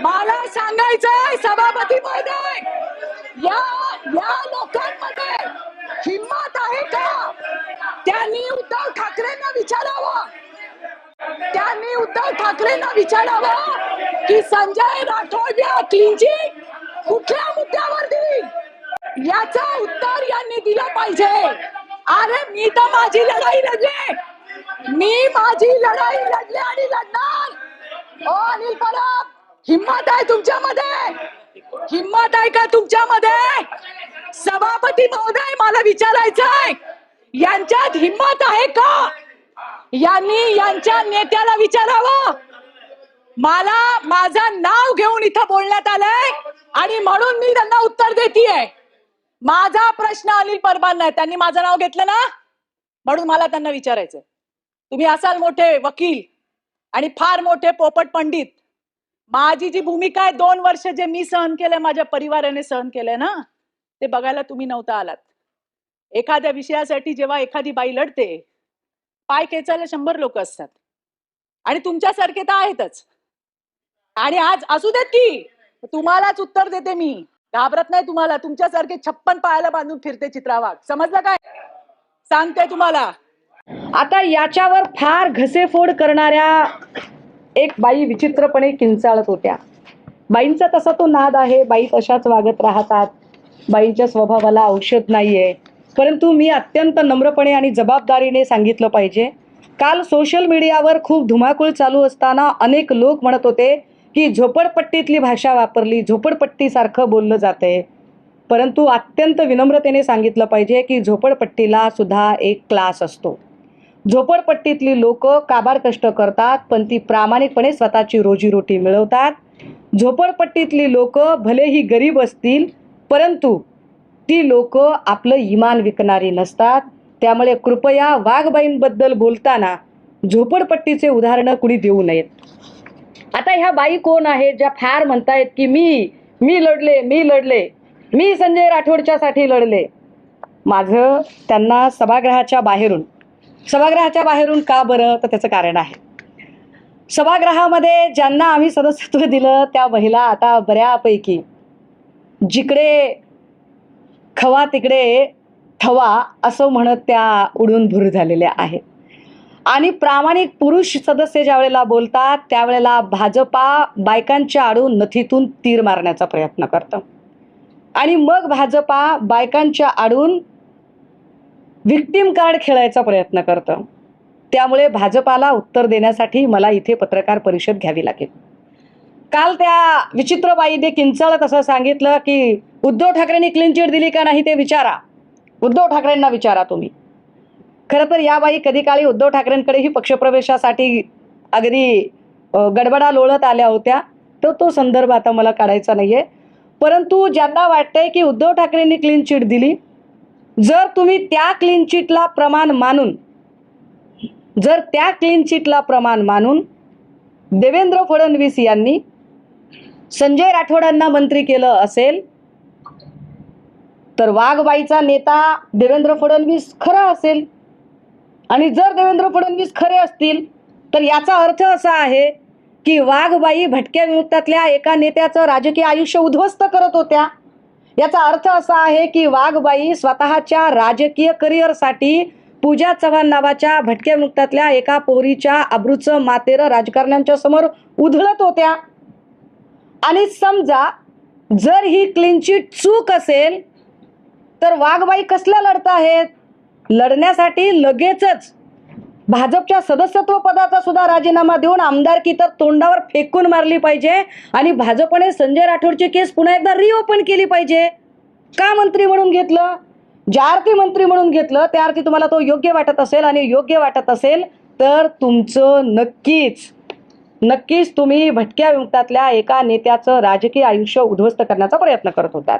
मला सांगायचंय सभापती महोदय या या लोकांमध्ये हिंमत आहे का? त्यांनी उद्धव ठाकरेंना विचारावं. त्यांनी उद्धव ठाकरेंना विचारावं की संजय राठोड या क्लिनची कुठल्या मुद्द्यावर दिली याचं उत्तर यांनी दिलं पाहिजे. अरे मी तर माझी लढाई लढले. मी माझी लढाई लढले आणि लढणार. ओ अनिल परब. हिम्मत आहे तुमच्यामध्ये. हिम्मत आहे का तुमच्यामध्ये? सभापती महोदय मला विचारायचंय यांच्यात हिम्मत आहे का? यांनी यांच्या नेत्याला विचारावं. मला माझं नाव घेऊन इथं बोलण्यात आलंय आणि म्हणून मी त्यांना उत्तर देतीये. माझा प्रश्न अनिल परबांना आहे. त्यांनी माझं नाव घेतलं ना? म्हणून मला त्यांना विचारायचं तुम्ही असाल मोठे वकील आणि फार मोठे पोपट पंडित. माझी जी भूमिका आहे दोन वर्ष जे मी सहन केलंय माझ्या परिवाराने सहन केलंय ना ते बघायला तुम्ही नव्हता आलात. एखाद्या विषयासाठी जेव्हा एखादी बाई लढते पाय खेचायला शंभर लोक असतात. आणि तुमच्यासारखे तर आहेतच. आणि आज असू देत की तुम्हालाच उत्तर देते मी. घाबरत नाही तुम्हाला तुमच्यासारखे छप्पन पायाला बांधून फिरते चित्रावाग समजलं काय? सांगते तुम्हाला. आता याच्यावर फार घसेफोड करणाऱ्या एक बाई विचित्रपणे किंचाळत होत्या. बाईंचा तसा तो नाद आहे बाई तशाच वागत राहतात. बाईंच्या स्वभावाला औषध नाहीये. परंतु मी अत्यंत नम्रपणे आणि जबाबदारीने सांगितलं पाहिजे. काल सोशल मीडियावर खूप धुमाकूळ चालू असताना अनेक लोक म्हणत होते की झोपडपट्टीतली भाषा वापरली झोपडपट्टीसारखं बोललं जातंय. परंतु अत्यंत विनम्रतेने सांगितलं पाहिजे की झोपडपट्टीला सुद्धा एक क्लास असतो. झोपडपट्टीतली लोक काबाड कष्ट करतात पण ती प्रामाणिकपणे स्वतःची रोजीरोटी मिळवतात. झोपडपट्टीतली लोक भलेही गरीब असतील परंतु ती लोक आपलं इमान विकणारी नसतात. त्यामुळे कृपया वाघबाईंबद्दल बोलताना झोपडपट्टीचे उदाहरणं कुणी देऊ नयेत. आता ह्या बाई कोण आहेत ज्या फार म्हणतायत की मी मी लढले मी लढले मी संजय राठोडच्यासाठी लढले. माझं त्यांना सभागृहाच्या बाहेरून सभागृहाच्या बाहेरून का बरं? तर त्याचं कारण आहे. सभागृहामध्ये ज्यांना आम्ही सदस्यत्व दिलं त्या महिला आता बऱ्यापैकी जिकडे खवा तिकडे थवा असं म्हणत त्या उडून भूर झालेल्या आहेत. आणि प्रामाणिक पुरुष सदस्य ज्या वेळेला बोलतात त्यावेळेला भाजपा बायकांच्या आडून नथीतून तीर मारण्याचा प्रयत्न करतं. आणि मग भाजपा बायकांच्या आडून विक्टीम कार्ड खेळायचा प्रयत्न करतं. त्यामुळे भाजपाला उत्तर देण्यासाठी मला इथे पत्रकार परिषद घ्यावी लागेल. काल त्या विचित्रबाईने किंचाळत असं सांगितलं की उद्धव ठाकरेंनी क्लीन चिट दिली का नाही ते विचारा. उद्धव ठाकरेंना विचारा तुम्ही. खरं तर या बाई कधी काळी उद्धव ठाकरेंकडेही पक्षप्रवेशासाठी अगदी गडबडा लोळत आल्या होत्या. तर तो संदर्भ आता मला काढायचा नाही आहे परंतु ज्यांना वाटतंय की उद्धव ठाकरेंनी क्लीन चिट दिली जर तुम्ही त्या क्लीन चिटला प्रमाण मानून जर त्या क्लीन चिटला प्रमाण मानून देवेंद्र फडणवीस यांनी संजय राठोडांना मंत्री केलं असेल तर वाघबाईचा नेता देवेंद्र फडणवीस खरा असेल. आणि जर देवेंद्र फडणवीस खरे असतील तर याचा अर्थ असा आहे की वाघबाई भटक्या विमुक्तातल्या एका नेत्याचं राजकीय आयुष्य उद्ध्वस्त करत होत्या. याचा अर्थ असा आहे की वाघबाई स्वतःच्या राजकीय करिअरसाठी पूजा चव्हाण नावाच्या भटक्या मुक्तातल्या एका पोरीच्या अब्रूचं मातेरं राजकारण्यांच्या समोर उधळत होत्या. आणि समजा जर ही क्लीनचिट चूक असेल तर वाघबाई कसल्या लढत आहेत लढण्यासाठी लगेचच भाजपच्या सदस्यत्व पदाचा सुद्धा राजीनामा देऊन आमदारकी तर तोंडावर फेकून मारली पाहिजे आणि भाजपने संजय राठोडची केस पुन्हा एकदा रिओपन केली पाहिजे. का मंत्री म्हणून घेतलं? ज्या अर्थी मंत्री म्हणून घेतलं त्या अर्थी तुम्हाला तो योग्य वाटत असेल आणि योग्य वाटत असेल तर तुमचं नक्कीच नक्कीच तुम्ही भटक्या विमुक्तातल्या एका नेत्याचं राजकीय आयुष्य उद्ध्वस्त करण्याचा प्रयत्न करत होतात.